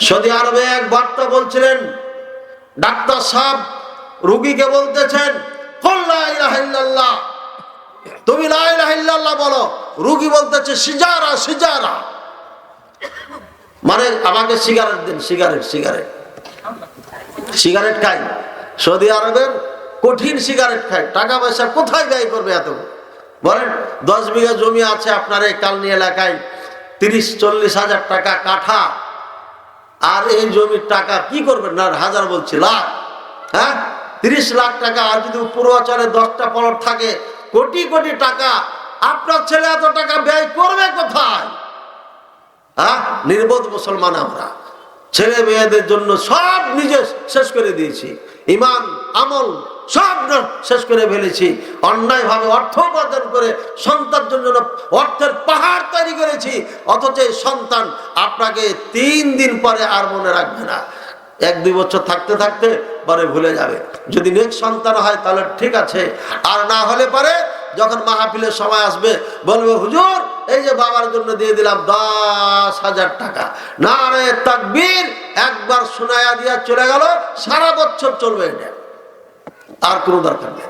Saudi আরবে এক বার্তা বলছিলেন, ডাক্তার সাহেব রুগীকে বলতেছেন। তুমি লা ইলাহা ইল্লাল্লাহ বলো, রুগী বলতেছে, সিজারা সিজারা। মানে আমাকে সিগারেট দিন, সিগারেট সিগারেট। সিগারেট খাই। সৌদি আরবের কঠিন সিগারেট খায় টাকা পয়সা কোথায় ব্যয় করবে এত? বলেন, দশ বিঘা জমি আছে আপনার এই কালনি এলাকায়, তিরিশ, চল্লিশ হাজার টাকা কাঠা। আর এই জমির টাকা কি করবেন? না, হাজার বলছি, লাখ। হ্যাঁ? তিরিশ লাখ টাকা আর যদি পূর্বাচলে দশটা পলট থাকে, কোটি কোটি টাকা। আপনার ছেলে এত টাকা ব্যয় করবে কোথায়? হ্যাঁ? নির্বোধ মুসলমান আমরা। ছেলে মেয়েদের জন্য সব নিজে শেষ করে দিয়েছি। ইমান, আমল, সব শেষ করে ফেলেছি। অন্যায়ভাবে অর্থ উপার্জন করে সন্তান জন্য অর্থের পাহাড় করেছি, অথচ সন্তান আপনাকে তিন দিন পরে আর মনে রাখবে না। এক, দুই বছর থাকতে থাকতে পরে ভুলে যাবে। যদি নেক্সট সন্তান হয় তাহলে ঠিক আছে, আর না হলে পরে যখন মাহফিলের সময় আসবে, বলবে, হুজুর, এই যে বাবার জন্য দিয়ে দিলাম দশ হাজার টাকা। না রে তাকবীর একবার শোনায়া দিয়া চলে গেল, সারা বছর চলবে এটা। আর কোনো দরকার নেই।